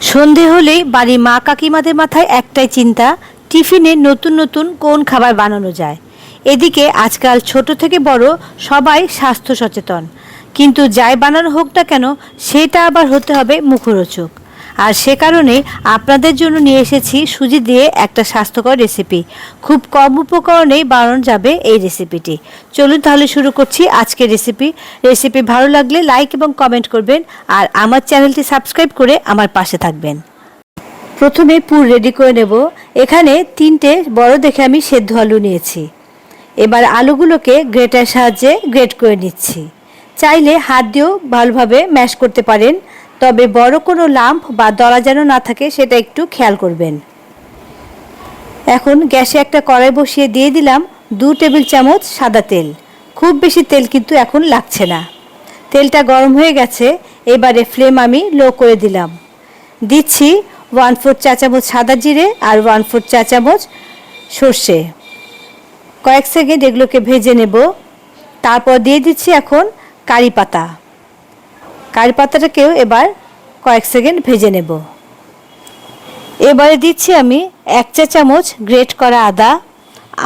সন্ধে হলেই বাড়ির মা কাকিমাদের মাথায় একটাই চিন্তা, টিফিনে নতুন নতুন কোন খাবার বানানো যায়। এদিকে আজকাল ছোট থেকে বড় সবাই স্বাস্থ্য সচেতন। কিন্তু যাই বানানো হোক না কেন, সেটা আবার হতে হবে মুখরোচক। আর সে কারণে আপনাদের জন্য নিয়ে এসেছি সুজি দিয়ে একটা স্বাস্থ্যকর রেসিপি খুব কম উপকরণেই বানানো যাবে এই রেসিপিটি চলুন তাহলে শুরু করছি আজকের রেসিপি রেসিপি ভালো লাগলে লাইক এবং কমেন্ট করবেন আর আমার চ্যানেলটি সাবস্ক্রাইব করে আমার পাশে থাকবেন। প্রথমে পুর রেডি করে নেব। এখানে তিনটে বড় দেখে আমি সেদ্ধ আলু নিয়েছি। এবার আলুগুলোকে গ্রেটার সাহায্যে গ্রেট করে নিচ্ছি। চাইলে হাত দিয়েও ভালোভাবে ম্যাশ করতে পারেন। তবে বড় কোনো লাম্প বা দলা যেন না থাকে, সেটা একটু খেয়াল করবেন। এখন গ্যাসে একটা কড়াই বসিয়ে দিয়ে দিলাম দু টেবিল চামচ সাদা তেল। খুব বেশি তেল কিন্তু এখন লাগছে না। তেলটা গরম হয়ে গেছে, এবারে ফ্লেম আমি লো করে দিলাম। দিচ্ছি ওয়ান ফোর চা চামচ সাদা জিরে আর ওয়ান ফোর চা চামচ সর্ষে। কয়েক সেকেন্ড এগুলোকে ভেজে নেব। তারপর দিয়ে দিচ্ছি এখন কারি পাতা। কারি পাতাটাকেও এবার কয়েক সেকেন্ড ভেজে নেব। এবারে দিচ্ছি আমি এক চা চামচ গ্রেট করা আদা,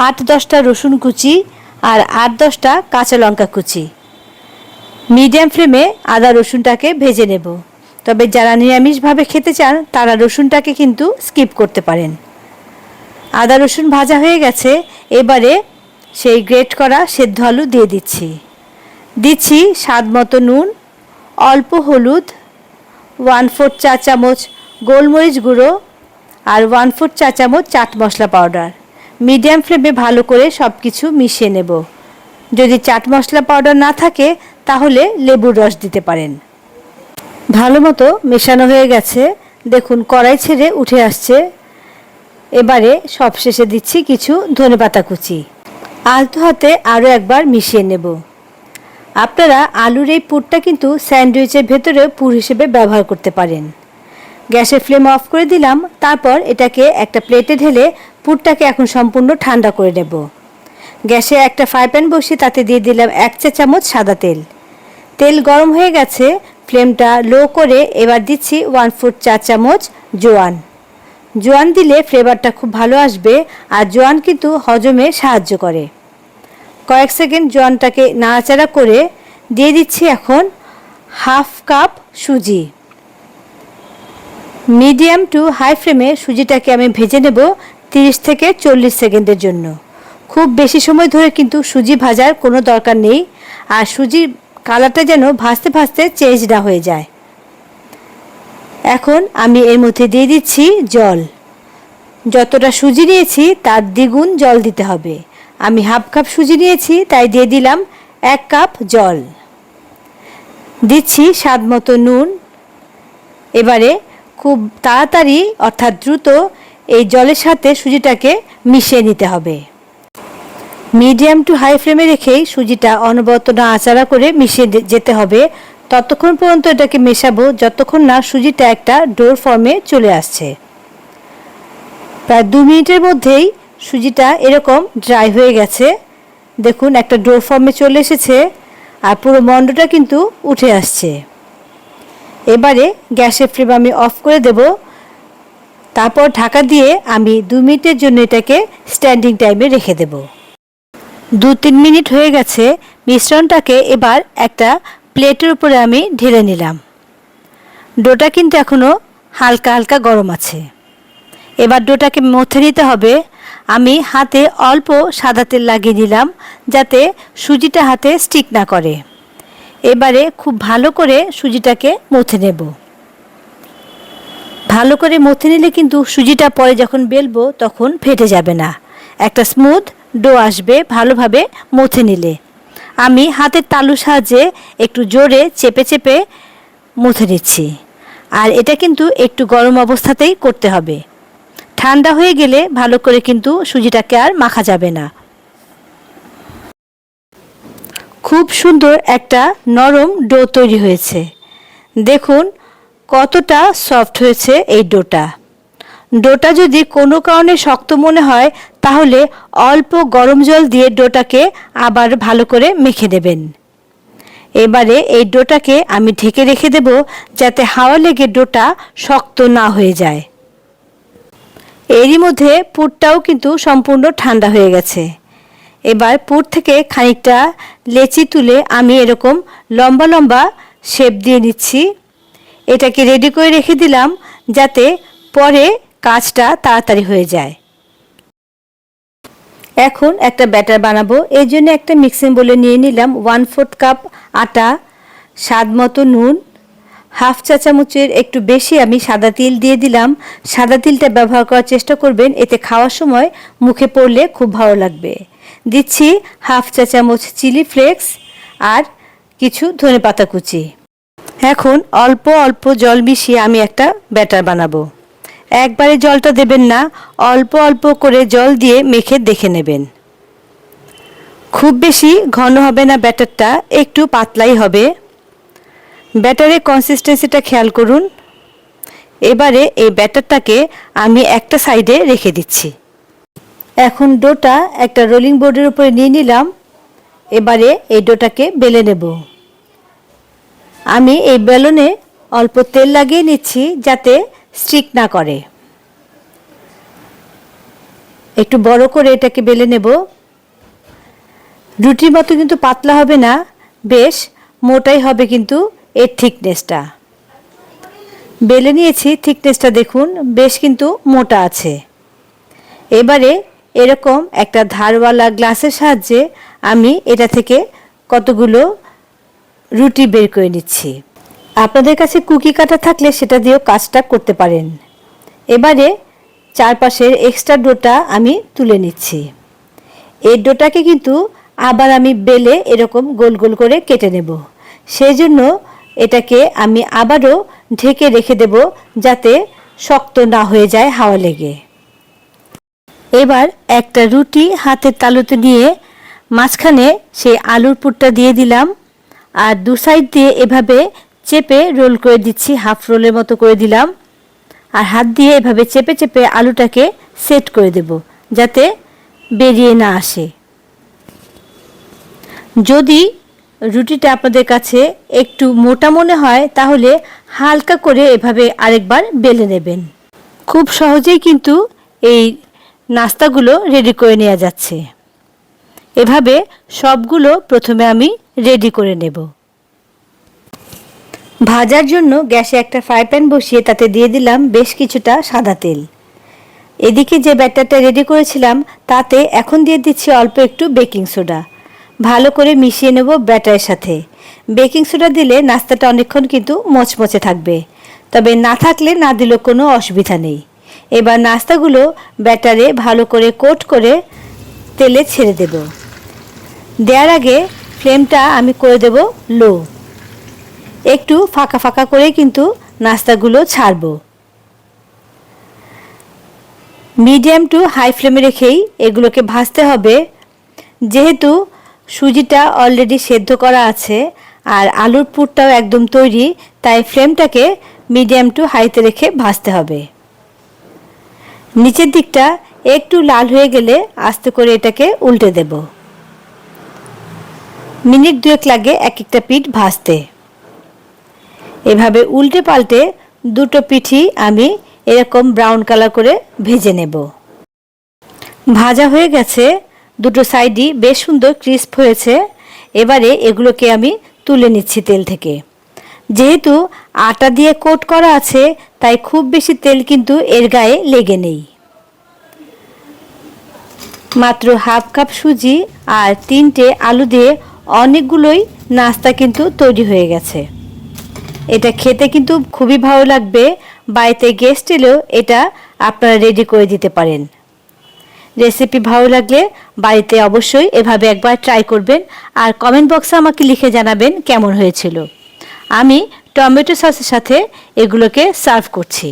আট দশটা রসুন কুচি আর আট দশটা কাঁচা লঙ্কা কুচি। মিডিয়াম ফ্লেমে আদা রসুনটাকে ভেজে নেব। তবে যারা নিরামিষভাবে খেতে চান, তারা রসুনটাকে কিন্তু স্কিপ করতে পারেন। আদা রসুন ভাজা হয়ে গেছে, এবারে সেই গ্রেট করা সেদ্ধ আলু দিয়ে দিচ্ছি। দিচ্ছি স্বাদ মতো নুন অল্প হলুদ ওয়ান ফোর চা চামচ গোলমরিচ গুঁড়ো আর ওয়ান ফোর চা চামচ চাট মশলা পাউডার মিডিয়াম ফ্লেমে ভালো করে সব কিছু মিশিয়ে নেব। যদি চাট মশলা পাউডার না থাকে, তাহলে লেবুর রস দিতে পারেন। ভালো মতো মেশানো হয়ে গেছে। দেখুন, কড়াই ছেড়ে উঠে আসছে। এবারে সবশেষে দিচ্ছি কিছু ধনেপাতা কুচি। আলতো হাতে আরও একবার মিশিয়ে নেব। আপনারা আলুর এই পুরটা কিন্তু স্যান্ডউইচের ভেতরেও পুর হিসেবে ব্যবহার করতে পারেন। গ্যাসের ফ্লেম অফ করে দিলাম, তারপর এটাকে একটা প্লেটে ঢেলে পুরটাকে এখন সম্পূর্ণ ঠান্ডা করে নেব। গ্যাসে একটা ফ্রাই প্যান বসিয়ে তাতে দিয়ে দিলাম এক চা চামচ সাদা তেল। তেল গরম হয়ে গেছে, ফ্লেমটা লো করে এবার দিচ্ছি ওয়ান ফুট চা চামচ জোয়ান। জোয়ান দিলে ফ্লেভারটা খুব ভালো আসবে, আর জোয়ান কিন্তু হজমে সাহায্য করে। কয়েক সেকেন্ড জোয়ানটাকে নাড়াচাড়া করে দিয়ে দিচ্ছি এখন হাফ কাপ সুজি। মিডিয়াম টু হাই ফ্লেমে সুজিটাকে আমি ভেজে নেব তিরিশ থেকে চল্লিশ সেকেন্ডের জন্য। খুব বেশি সময় ধরে কিন্তু সুজি ভাজার কোনো দরকার নেই আর সুজির কালারটা যেন ভাজতে ভাজতে চেঞ্জ না হয়ে যায়। এখন আমি এর মধ্যে দিয়ে দিচ্ছি জল। যতটা সুজি নিয়েছি তার দ্বিগুণ জল দিতে হবে। আমি হাফ কাপ সুজি নিয়েছি, তাই দিয়ে দিলাম এক কাপ জল। দিচ্ছি স্বাদ মতো নুন। এবারে খুব তাড়াতাড়ি, অর্থাৎ দ্রুত এই জলের সাথে সুজিটাকে মিশিয়ে নিতে হবে। মিডিয়াম টু হাই ফ্লেমে রেখেই সুজিটা অনবরত নাড়াচাড়া করে মিশিয়ে যেতে হবে। ততক্ষণ পর্যন্ত এটাকে মেশাবো, যতক্ষণ না সুজিটা একটা ডোর ফর্মে চলে আসছে। প্রায় দু মিনিটের মধ্যেই সুজিটা এরকম ড্রাই হয়ে গেছে। দেখুন, একটা ডোর ফর্মে চলে এসেছে আর পুরো মণ্ডটা কিন্তু উঠে আসছে। এবারে গ্যাসের ফ্লেম আমি অফ করে দেব। তারপর ঢাকা দিয়ে আমি দু মিনিটের জন্য এটাকে স্ট্যান্ডিং টাইমে রেখে দেব। দু তিন মিনিট হয়ে গেছে, মিশ্রণটাকে এবার একটা প্লেটের উপরে আমি ঢেলে নিলাম। ডোটা কিন্তু এখনও হালকা হালকা গরম আছে। এবার ডোটাকে মথে নিতে হবে। আমি হাতে অল্প সাদা তেল লাগিয়ে নিলাম যাতে সুজিটা হাতে স্টিক না করে। এবারে খুব ভালো করে সুজিটাকে মথে নেব। ভালো করে মথে নিলে কিন্তু সুজিটা পরে যখন বেলবো তখন ফেটে যাবে না। একটা স্মুথ ডো আসবে ভালোভাবে মথে নিলে। আমি হাতের তালু সাহায্যে একটু জোরে চেপে চেপে মুছে নিচ্ছি। আর এটা কিন্তু একটু গরম অবস্থাতেই করতে হবে। ঠান্ডা হয়ে গেলে ভালো করে কিন্তু সুজিটাকে আর মাখা যাবে না। খুব সুন্দর একটা নরম ডো তৈরি হয়েছে। দেখুন কতটা সফট হয়েছে এই ডোটা। ডোটা যদি কোনো কারণে শক্ত মনে হয়, তাহলে অল্প গরম জল দিয়ে ডোটাকে আবার ভালো করে মেখে দেবেন। এবারে এই ডোটাকে আমি ঢেকে রেখে দেব যাতে হাওয়া লেগে ডোটা শক্ত না হয়ে যায়। এরই মধ্যে পুরটাও কিন্তু সম্পূর্ণ ঠান্ডা হয়ে গেছে। এবার পুর থেকে খানিকটা লেচি তুলে আমি এরকম লম্বা লম্বা শেপ দিয়ে নিচ্ছি। এটাকে রেডি করে রেখে দিলাম যাতে পরে কাজটা তাড়াতাড়ি হয়ে যায়। এখন একটা ব্যাটার বানাবো। এই জন্য একটা মিক্সিং বলে নিয়ে নিলাম ওয়ান ফোর্থ কাপ আটা, স্বাদ মতো নুন হাফ চা চামচের একটু বেশি আমি সাদা তিল দিয়ে দিলাম। সাদা তিলটা ব্যবহার করার চেষ্টা করবেন, এতে খাওয়ার সময় মুখে পড়লে খুব ভালো লাগবে। দিচ্ছি হাফ চা চামচ চিলি ফ্লেক্স আর কিছু ধনে পাতা কুচি। এখন অল্প অল্প জল মিশিয়ে আমি একটা ব্যাটার বানাবো। একবারে জলটা দেবেন না, অল্প অল্প করে জল দিয়ে মেখে দেখে নেবেন। খুব বেশি ঘন হবে না ব্যাটারটা, একটু পাতলাই হবে। ব্যাটারের কনসিস্টেন্সিটা খেয়াল করুন। এবারে এই ব্যাটারটাকে আমি একটা সাইডে রেখে দিচ্ছি। এখন ডোটা একটা রোলিং বোর্ডের উপরে নিয়ে নিলাম। এবারে এই ডোটাকে বেলে নেব। আমি এই বেলনে অল্প তেল লাগিয়ে নিচ্ছি যাতে স্টিক না করে। একটু বড় করে এটাকে বেলে নেব। রুটির মতো কিন্তু পাতলা হবে না। বেশ, মোটাই হবে কিন্তু। এর থিকনেসটা বেলে নিয়েছি থিকনেসটা দেখুন, বেশ কিন্তু মোটা আছে। এবারে এরকম একটা ধারওয়ালা গ্লাসের সাহায্যে আমি এটা থেকে কতগুলো রুটি বের করে নিচ্ছি। আপনাদের কাছে কুকি কাটা থাকলে সেটা দিয়েও কাজটা করতে পারেন। এবারে চারপাশের এক্সট্রা ডোটা আমি তুলে নিচ্ছি। এই ডোটাকে কিন্তু আবার আমি বেলে এরকম গোল গোল করে কেটে নেব। সেই জন্য এটাকে আমি আবারও ঢেকে রেখে দেব যাতে শক্ত না হয়ে যায় হাওয়া লেগে। এবার একটা রুটি হাতের তালুতে নিয়ে মাঝখানে সেই আলুর পুরটা দিয়ে দিলাম আর দু সাইড দিয়ে এভাবে চেপে রোল করে দিচ্ছি, হাফ রোলের মতো করে দিলাম আর হাত দিয়ে এভাবে চেপে চেপে আলুটাকে সেট করে দেব যাতে বেরিয়ে না আসে। যদি রুটিটা আপনাদের কাছে একটু মোটা মনে হয়, তাহলে হালকা করে এভাবে আরেকবার বেলে নেবেন। খুব সহজেই কিন্তু এই নাস্তাগুলো রেডি করে নেওয়া যাচ্ছে। এভাবে সবগুলো প্রথমে আমি রেডি করে নেব। ভাজার জন্য গ্যাসে একটা ফ্রাই প্যান বসিয়ে তাতে দিয়ে দিলাম বেশ কিছুটা সাদা তেল। এদিকে যে ব্যাটারটা রেডি করেছিলাম, তাতে এখন দিয়ে দিচ্ছি অল্প একটু বেকিং সোডা ভালো করে মিশিয়ে নেব ব্যাটারের সাথে। বেকিং সোডা দিলে নাস্তাটা অনেকক্ষণ কিন্তু মচমচে থাকবে। তবে না থাকলে না দিলেও কোনো অসুবিধা নেই। এবার নাস্তাগুলো ব্যাটারে ভালো করে কোট করে তেলে ছেড়ে দেব। দেওয়ার আগে ফ্লেমটা আমি করে দেব লো। একটু ফাঁকা ফাঁকা করে কিন্তু নাস্তাগুলো ছাড়বো। মিডিয়াম টু হাই ফ্লেমে রেখেই এগুলোকে ভাজতে হবে। যেহেতু সুজিটা অলরেডি সেদ্ধ করা আছে, আর আলুর পুরটাও একদম তৈরি, তাই ফ্লেমটাকে মিডিয়াম টু হাইতে রেখে ভাজতে হবে। নিচের দিকটা একটু লাল হয়ে গেলে আস্তে করে এটাকে উল্টে দেব। মিনিট দুয়েক লাগে এক একটা পিঠ ভাজতে। এভাবে উল্টে পাল্টে দুটো পিঠি আমি এরকম ব্রাউন কালার করে ভেজে নেব। ভাজা হয়ে গেছে দুটো সাইডই বেশ সুন্দর ক্রিস্প হয়েছে। এবারে এগুলোকে আমি তুলে নিচ্ছি তেল থেকে। যেহেতু আটা দিয়ে কোট করা আছে, তাই খুব বেশি তেল কিন্তু এর গায়ে লেগে নেই। মাত্র হাফ কাপ সুজি আর তিনটে আলু দিয়ে অনেকগুলোই নাস্তা কিন্তু তৈরি হয়ে গেছে। এটা খেতে কিন্তু খুবই ভালো লাগবে। বাড়িতে গেস্ট এলেও এটা আপনারা রেডি করে দিতে পারেন। রেসিপি ভালো লাগলে বাড়িতে অবশ্যই এভাবে একবার ট্রাই করবেন আর কমেন্ট বক্সে আমাকে লিখে জানাবেন কেমন হয়েছিল। আমি টমেটো সসের সাথে এগুলোকে সার্ভ করছি।